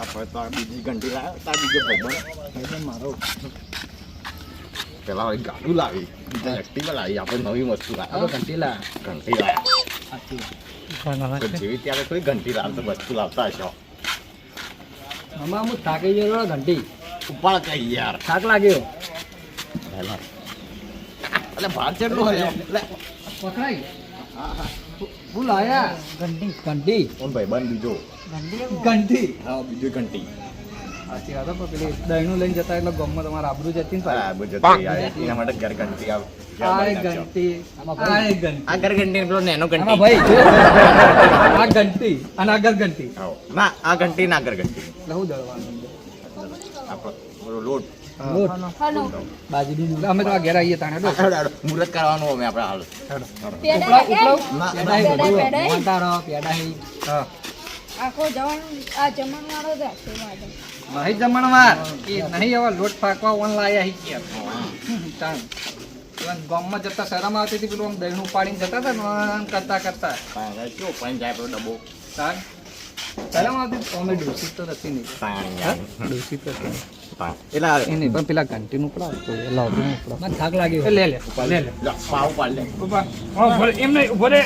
ભાઈબંધ મારો પેલા વળી ગાડું લાવી બીજા એક્ટિવા લાવી આપણે નવી વસ્તુ ઘંટી લાવી. ઘંટીલા ઘંટી લાવી સાચી તો જેવી ત્યારે કોઈ ઘંટી લાવતો વસ્તુ લાવતા હશો. આમાં હું થાકી ગયો ઘંટી. ઉપાડ કઈ યાર. થાક લાગ્યો. એટલે ભાર ચેટલો હોય? એટલે પકડાઈ હું. લાયા ઘંટી ઘંટી કોણ ભાઈ? બંધ બીજો. ઘંટી હા બીજો ઘંટી. સાચી વાત પણ પેલી દહીણું લઈને જતા એટલે ગમમાં તમારે આબરું જતી ને. બરાબર જતી એના માટે ઘર ઘંટી આવ ઘંટી. લોટ. બાજરી અમે તો આ ઘેર આવીએ તાણે. મુહૂર્ત કરવાનું અમે આપણે હાલ. આખો જવાન આ જમણવાળો જ નહીં જમણવાર. એ નહીં હવે લોટ ફાકવા ઓન લાયા હી કે ગામમાં જતા શરમ આવતી હતી પેલું આમ દહીણું પાડીને જતા હતા કરતા કરતા. પાણી કેવો જાય પેલો ડબ્બો. અમે તો નથી નહીં તો નહીં પણ પેલા ઘંટીનું પડાવ તો એ લાવતું નહીં પડાવ. મને થાક લાગ્યો લે લે. લે. લે પાવ પાડ લે. ઊભા હા ભલે એમ નહીં ઊભો રે.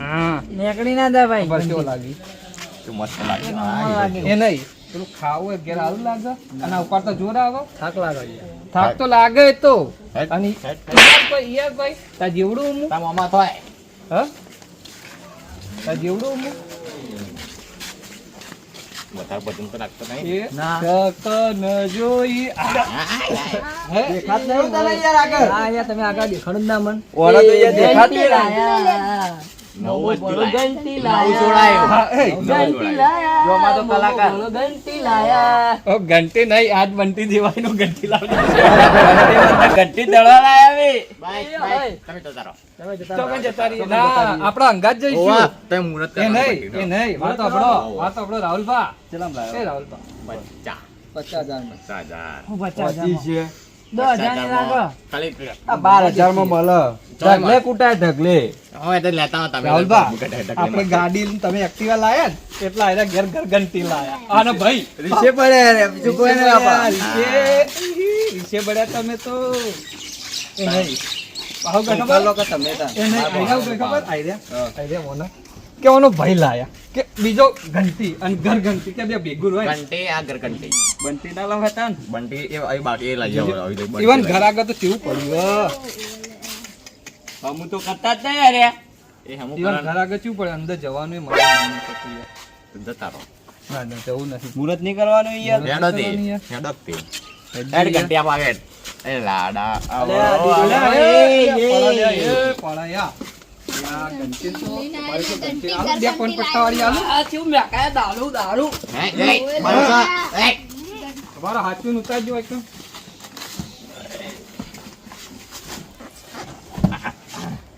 હા ના જાય ભાઈ. બસ કેવો લાગી? મસ્ત લાગે. એ એ નહીં. પેલું ખાવું એ ઘેર આવું લાગે. અને ઉપર તો જોર આવે? થાક લાગે થાક તો લાગે તો. અને ભાઈ તાર જેવડું હું તારા મામા થાય હા? તાર જેવડું હું વધારે બધું તો રાખતો નહીં એ જોઈ દેખાત નહીં યાર આગળ હા યાર તમે આગળ દેખાડું ના મન તો યાર દેખાત ઘંટી નહીં આજ બંટી દેવાયનું ઘંટી ઘંટી દળવા લાયા આપણા અંગાત જઈશું. વાત આપણો રાહુલભા ચલામ પચાસ, પચાસ હજાર. પચાસ હજાર. હું પચાસ હજાર તમે તો. તમે ખબર આઈડિયા આઈડિયા મોનો. કે ભય લાયા કે બીજો ઘંટી અને ઘર ઘંટી કે બે ભેગું હોય. ઘંટી આ ઘર ઘંટી બંટી ના લાવ હતા બંટી એ આવી બાકી એ લઈ જાઓ આવી લઈ ઘર આગળ તો કેવું પડ્યું હમું તો કરતા જ નહીં અરે. એ હમું ઘર આગળ કેવું પડે અંદર જવાનું એ મને મન નહીં થતું જતા રહો. ના ના જવું નથી. મુરત નહીં કરવાનું યાર. હેડો તે. હેડો તે. હેડ ઘંટી આપ આવે. એ લાડા. એ, એ, પડાયા, તમારી તો ઘંટી આલું, બે પોઈન્ટ પટ્ટાવાળી આલું. આ થયું મેકાય દારૂ દારૂ હે, એ, બરોબર. એ. તમારા હાથમાં ઉતારજો એકદમ.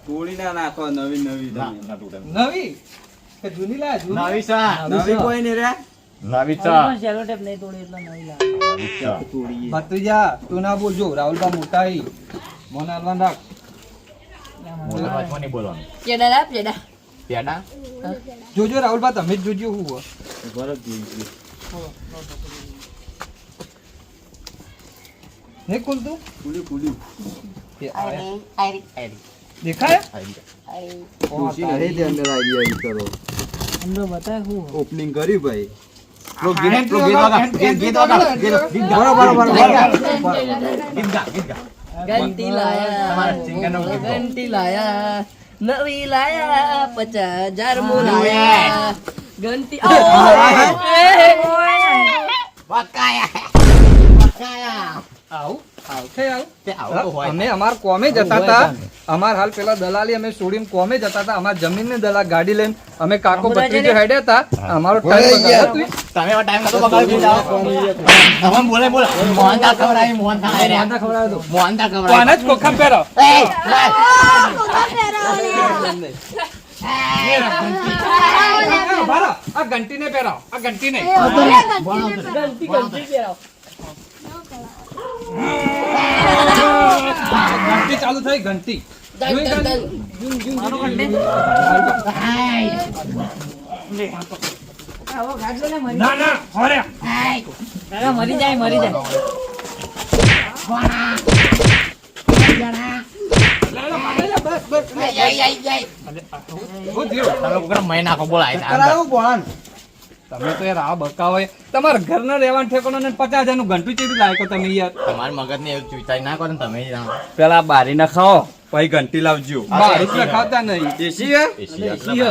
તોડી ના નાખો નવી નવી ના, ના. નવી જૂની? નવી. નવી કોઈ નહીં રે નવી. સેલોટેપ નહીં તોડી એટલે નવી નવી. તોડી ભત્રીજા, તું ના બોલજો રાહુલબા મોટા ઈ. મોને રાખ નહીં બોલવાનું. પેડા લાવ, પેડા. પેડા? જોજો રાહુલબા તમે જ જોજો હું હોય. બરફ જોઈ નહીં ખુલતું કુલી કુલી એ આવે. આયરી. દેખાય. ખુશી નહીં તે અંદર આઈડિયા કરો અંદર બતાય હું ઓપનિંગ કરી ભાઈ ગીત- ગીત વગા, ગીત- ગીત ગીત- ગીત. બરોબર બરોબર ગીત ગા, ગીત ગા. ઘંટી લાયા. ઘંટી લાયા નવી લાયા પચાસ હજાર મુ લાયા ઘંટી વકાયા. વકાયા. આવું અમે અમાર કોમે જતા હતા અમાર હાલ પેલા દલાલી અમે છોડીને કોમે જતા હતા અમાર જમીન ને દલાલ ગાડી લઈને અમે કાકો ભત્રીજો હેડ્યા હતા અમારો ટાઈમ તમે નતો બગાડ્યો. બોલે બોલે. ખવડાવી. કોને જ પહેરો આ ઘંટી ને પહેરાવ આ ઘંટી ને ઘંટી ઘંટી પહેરાવો ઘંટી ચાલુ થઈ ઘંટી? ના ના હોરે. મરી જાય મરી જાય શું થયું તમે તો યાર આ બકા હોય તમારા ઘરના રહેવાનું ઠેકાણો ને પચાસ હજારનું ઘંટું ચેવી લાયકો તમે યાર. તમારા મગજને એવું નાખો ને તમે પેલા બારી ના ખાઓ પછી ઘંટી લાવજો. બારી ના ખાતા નહીં. એસી હે? એસી.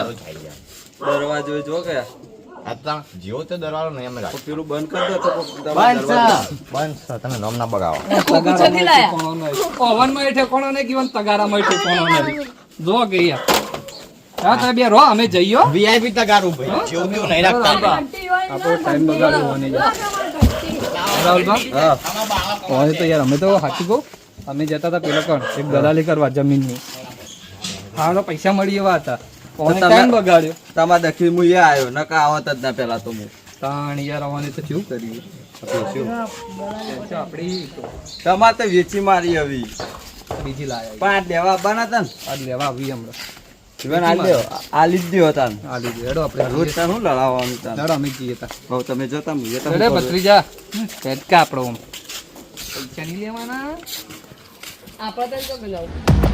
દરવાજો જો કે. આ તો જીવો તો દરવાળો નહીં અમે રાખો. પેલું બંધ કરી દો તો બંધ છે. બંધ છે. તમે નામ ના બગાવો. કુછોથી લાયા? પવનમાં એ ઠેકાણો નહીં કે તગારામાં એ ઠેકાણો નહીં. જો કે યાર. હા તમે બે રહો અમે જઈએ વીઆઈપી તગારું ભાઈ. જેવું તેવું નહીં રાખતા. ઘંટી હોય ને આપણો time બગાડવો નહીં. રાહુલભાઈ? હા. તો યાર અમે તો સાચું કહું. અમે જતા હતા પેલો કોણ એક દલાલી કરવા જમીનની. હા પૈસા મળી એવા હતા. ટાઈમ બગાડ્યો? તમારા દખી હું એ આવ્યો. નકા આવત જ ના પેલા તો હું તાણ યાર આવવાની તો શું કર્યું તો તમારે તો વેચી મારી હવે બીજી લાયા. પણ આ દેવા આવવાના હતા ને? આજ લેવા આવી હમણાં. જીવન આ લ્યો આ લીધી હતા આ લીધી હેડો આપણે રોજ તા શું લડાવવાનું તા હેડો અમે જઈએ તા હો તમે જતા હું જતા હેડે હું જા ભત્રીજા આપણો પૈસા નહીં લેવાના? આપણે તો પેલા